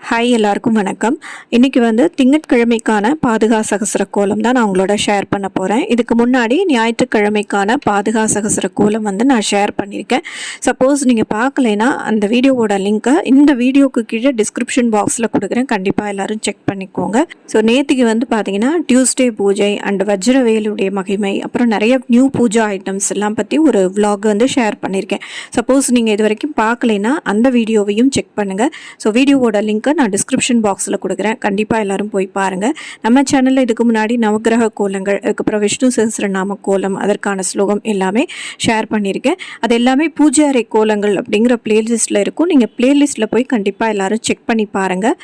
Hi எல்லாருக்கும் வணக்கம். இன்றைக்கி வந்து திங்கட்கிழமைக்கான பாதுகா சகசர கோலம் தான் நான் உங்களோட ஷேர் பண்ண போகிறேன் இதுக்கு முன்னாடி ஞாயிற்றுக்கிழமைக்கான பாதுகா சகசர கோலம் வந்து நான் ஷேர் பண்ணியிருக்கேன். சப்போஸ் நீங்கள் பார்க்கலைன்னா அந்த வீடியோவோட லிங்க்கை இந்த வீடியோக்கு கீழே டிஸ்கிரிப்ஷன் பாக்ஸில் கொடுக்குறேன். கண்டிப்பாக எல்லோரும் செக் பண்ணிக்கோங்க. ஸோ நேற்றுக்கு வந்து பார்த்தீங்கன்னா டியூஸ்டே பூஜை அண்ட் வஜ்ரவேலுடைய மகிமை அப்புறம் நிறைய நியூ பூஜா ஐட்டம்ஸ் எல்லாம் பற்றி ஒரு விலாக் வந்து ஷேர் பண்ணியிருக்கேன். சப்போஸ் நீங்கள் இது வரைக்கும் பார்க்கலைன்னா அந்த வீடியோவையும் செக் பண்ணுங்கள் ஸோ வீடியோவோட லிங்க் லிங்க்கை நான் டிஸ்கிரிப்ஷன் பாக்ஸில் கொடுக்குறேன். கண்டிப்பாக எல்லாரும் போய் பாருங்கள் நம்ம சேனலில் இதுக்கு முன்னாடி நவக்கிரக கோலங்கள் அதுக்கப்புறம் விஷ்ணு சஹசிரநாம கோலம் அதற்கான ஸ்லோகம் எல்லாமே ஷேர் பண்ணியிருக்கேன். அது எல்லாமே பூஜை அறை கோலங்கள் அப்படிங்கிற பிளேலிஸ்ட்டில் இருக்கும். நீங்கள் பிளேலிஸ்ட்டில் போய் கண்டிப்பாக எல்லோரும் செக் பண்ணி பாருங்கள்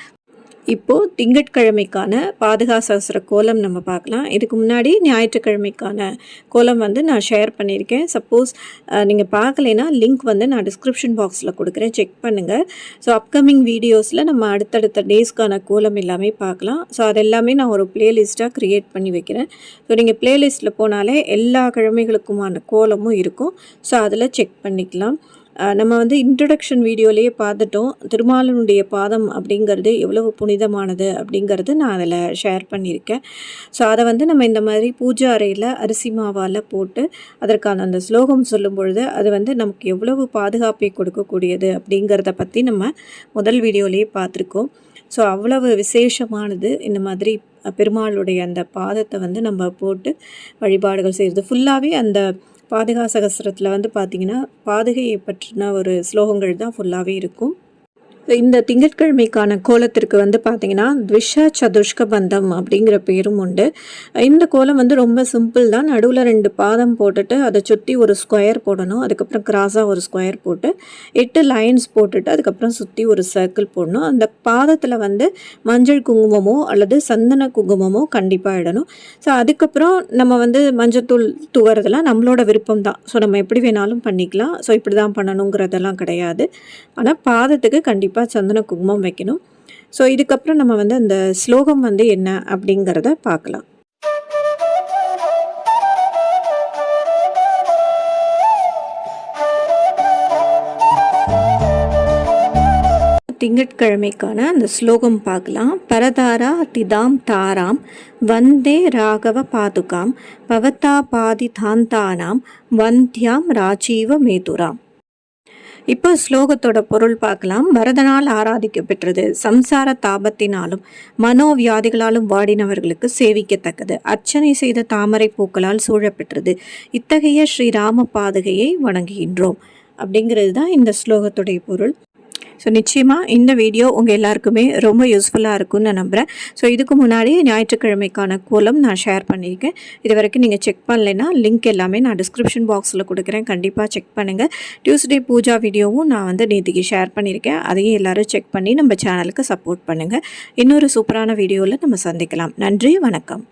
இப்போது திங்கட்கிழமைக்கான பாதுகா சாஸ்திர கோலம் நம்ம பார்க்கலாம். இதுக்கு முன்னாடி ஞாயிற்றுக்கிழமைக்கான கோலம் வந்து நான் ஷேர் பண்ணியிருக்கேன். சப்போஸ் நீங்கள் பார்க்கலைன்னா லிங்க் வந்து நான் டிஸ்கிரிப்ஷன் பாக்ஸில் கொடுக்குறேன். செக் பண்ணுங்கள் ஸோ அப்கமிங் வீடியோஸில் நம்ம அடுத்தடுத்த டேஸ்க்கான கோலம் எல்லாமே பார்க்கலாம். ஸோ அது எல்லாமே நான் ஒரு பிளேலிஸ்ட்டாக க்ரியேட் பண்ணி வைக்கிறேன். ஸோ நீங்கள் பிளேலிஸ்ட்டில் போனாலே எல்லா கிழமைகளுக்குமான கோலமும் இருக்கும். ஸோ அதில் செக் பண்ணிக்கலாம். நம்ம வந்து இன்ட்ரடக்ஷன் வீடியோலேயே பார்த்துட்டோம். திருமாலனுடைய பாதம் அப்படிங்கிறது எவ்வளவு புனிதமானது அப்படிங்கிறது நான் அதில் ஷேர் பண்ணியிருக்கேன். ஸோ அதை வந்து நம்ம இந்த மாதிரி பூஜை அறையில் அரிசி மாவால் போட்டு அதற்கான அந்த ஸ்லோகம் சொல்லும் பொழுது அது வந்து நமக்கு எவ்வளவு பாதுகாப்பை கொடுக்கக்கூடியது அப்படிங்கிறத பற்றி நம்ம முதல் வீடியோலேயே பார்த்துருக்கோம். ஸோ அவ்வளவு விசேஷமானது இந்த மாதிரி பெருமாளுடைய அந்த பாதத்தை வந்து நம்ம போட்டு வழிபாடுகள் செய்கிறது ஃபுல்லாகவே அந்த பாதுகா சகசிரத்தில் வந்து பார்த்திங்கன்னா பாதுகையை பற்றின ஒரு ஸ்லோகங்கள் தான் ஃபுல்லாகவே இருக்கும். இந்த திங்கட்கிழமைக்கான கோலத்திற்கு வந்து பார்த்தீங்கன்னா த்விஷா சதுஷ்க பந்தம் அப்படிங்கிற பேரும் உண்டு. இந்த கோலம் வந்து ரொம்ப சிம்பிள் தான். நடுவில் ரெண்டு பாதம் போட்டுட்டு அதை சுற்றி ஒரு ஸ்கொயர் போடணும். அதுக்கப்புறம் கிராஸாக ஒரு ஸ்கொயர் போட்டு எட்டு லைன்ஸ் போட்டுட்டு அதுக்கப்புறம் சுற்றி ஒரு சர்க்கிள் போடணும். அந்த பாதத்தில் வந்து மஞ்சள் குங்குமமோ அல்லது சந்தன குங்குமமோ கண்டிப்பாக இடணும். ஸோ அதுக்கப்புறம் நம்ம வந்து மஞ்சத்தூள் தூவுறதெல்லாம் நம்மளோட விருப்பம் தான். ஸோ நம்ம எப்படி வேணாலும் பண்ணிக்கலாம். ஸோ இப்படி தான் பண்ணணுங்கிறதெல்லாம் கிடையாது. ஆனால் பாதத்துக்கு கண்டிப்பாக சந்தன குங்குமம் வைக்கணும். ஸோ இதுக்கப்புறம் நம்ம வந்து அந்த ஸ்லோகம் வந்து என்ன அப்படிங்கிறத பார்க்கலாம். திங்கட்கிழமைக்கான அந்த ஸ்லோகம் பார்க்கலாம். பரதாரா திதாம் தாராம் வந்தே ராகவ பாதுகாம் பவதா பாதி தாந்தானாம் வந்தியாம் ராஜீவ மேதுராம். இப்போ ஸ்லோகத்தோட பொருள் பார்க்கலாம். மரதனால் ஆராதிக்கப்பெற்றது சம்சார தாபத்தினாலும் மனோவியாதிகளாலும் வாடினவர்களுக்கு சேவிக்கத்தக்கது. அர்ச்சனை செய்த தாமரை பூக்களால் சூழப்பெற்றது. இத்தகைய ஸ்ரீராம பாதுகையை வணங்குகின்றோம். அப்படிங்கிறது தான் இந்த ஸ்லோகத்துடைய பொருள். ஸோ நிச்சயமாக இந்த வீடியோ உங்கள் எல்லாருக்குமே ரொம்ப யூஸ்ஃபுல்லாக இருக்கும்னு நான் நம்புகிறேன் ஸோ இதுக்கு முன்னாடி ஞாயிற்றுக்கிழமைக்கான கோலம் நான் ஷேர் பண்ணியிருக்கேன். இது வரைக்கும் நீங்கள் செக் பண்ணலைன்னா லிங்க் எல்லாமே நான் டிஸ்கிரிப்ஷன் பாக்ஸில் கொடுக்குறேன். கண்டிப்பாக செக் பண்ணுங்கள் டியூஸ்டே பூஜா வீடியோவும் நான் வந்து நேற்றுக்கு ஷேர் பண்ணியிருக்கேன். அதையும் எல்லோரும் செக் பண்ணி நம்ம சேனலுக்கு சப்போர்ட் பண்ணுங்கள் இன்னொரு சூப்பரான வீடியோவில் நம்ம சந்திக்கலாம். நன்றி வணக்கம்.